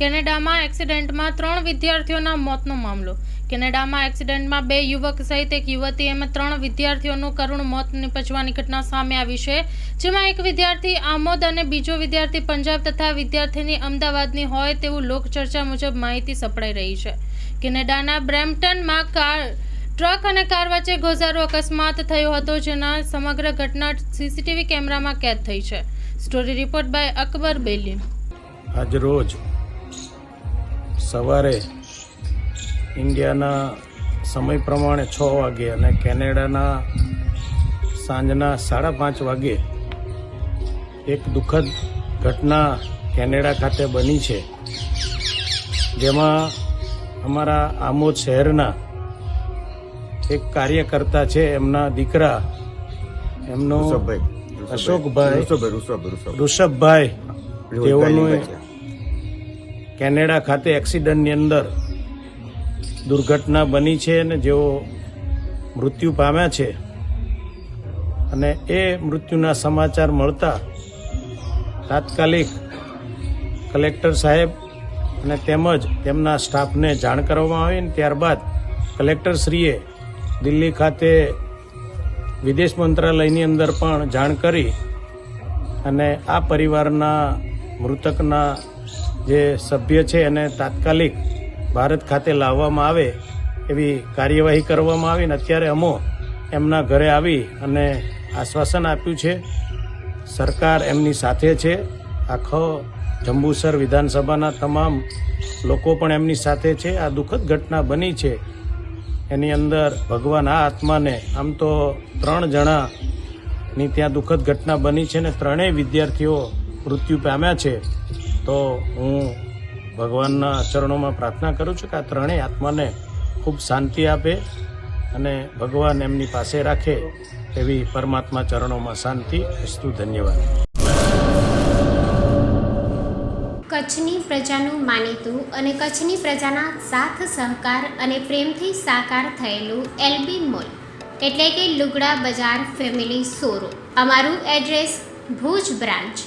કેનેડામાં એક્સિડન્ટમાં ત્રણ વિદ્યાર્થીઓના મોતનો મામલો. કેનેડામાં એક્સિડન્ટમાં બે યુવક સહિત એક યુવતી એમ ત્રણ વિદ્યાર્થીઓનું કરુણ મોત નિપજવાની ઘટના સામે આવી છે, જેમાં એક વિદ્યાર્થી આમોદ અને બીજો વિદ્યાર્થી પંજાબ તથા વિદ્યાર્થીની અમદાવાદની હોય તેવું લોકચર્ચા મુજબ માહિતી સપડાઈ રહી છે. કેનેડાના બ્રેમ્પટનમાં કાર, ટ્રક અને કાર વચ્ચે ગોઝારો અકસ્માત થયો હતો, જેના સમગ્ર ઘટના સીસીટીવી કેમેરામાં કેદ થઈ છે. Story report by Akbar Beli. આજરોજ સવારે ઇન્ડિયાના સમય પ્રમાણે છ વાગે અને કેનેડાના સાંજના સાડા પાંચ વાગે એક દુઃખદ ઘટના કેનેડા ખાતે બની છે. જેમાં અમારા આમોદ શહેરના એક કાર્યકર્તા છે એમના દીકરા એમનો અશોકભાઈ. ઋષભભાઈ ઋષભ ઋષભ ઋષભભાઈ તેઓનું. કેનેડા ખાતે એક્સિડન્ટની અંદર દુર્ઘટના બની છે અને જેઓ મૃત્યુ પામ્યા છે અને એ મૃત્યુના સમાચાર મળતા તાત્કાલિક કલેક્ટર સાહેબ અને તેમજ તેમના સ્ટાફને જાણ કરવામાં આવી અને ત્યારબાદ કલેક્ટરશ્રીએ દિલ્હી ખાતે વિદેશ મંત્રાલયની અંદર પણ જાણ કરી અને આ પરિવારના મૃતકના જે સભ્ય છે એને તાત્કાલિક ભારત ખાતે લાવવામાં આવે એવી કાર્યવાહી કરવામાં આવી ને અત્યારે અમો એમના ઘરે આવી અને આશ્વાસન આપ્યું છે. સરકાર એમની સાથે છે. આખો જંબુસર વિધાનસભાના તમામ લોકો પણ એમની સાથે છે. આ દુઃખદ ઘટના બની છે. એની અંદર ભગવાન આ આત્માને આમ તો ત્રણ જણાની ત્યાં દુઃખદ ઘટના બની છે ને ત્રણેય વિદ્યાર્થીઓ મૃત્યુ પામ્યા છે. તો હું ભગવાનના ચરણોમાં પ્રાર્થના કરું છું કે આ ત્રણેય આત્માને ખૂબ શાંતિ આપે અને ભગવાન એમની પાસે રાખે એવી પરમાત્મા ચરણોમાં શાંતિ. અસ્તુ ધન્યવાદ. કચ્છની પ્રજાનું માનીતું અને કચ્છની પ્રજાના સાથ, સહકાર અને પ્રેમથી સાકાર થયેલું એલબી મોલ, એટલે કે લુગડા બજાર ફેમિલી શોરૂમ. અમારું address Bhuj branch.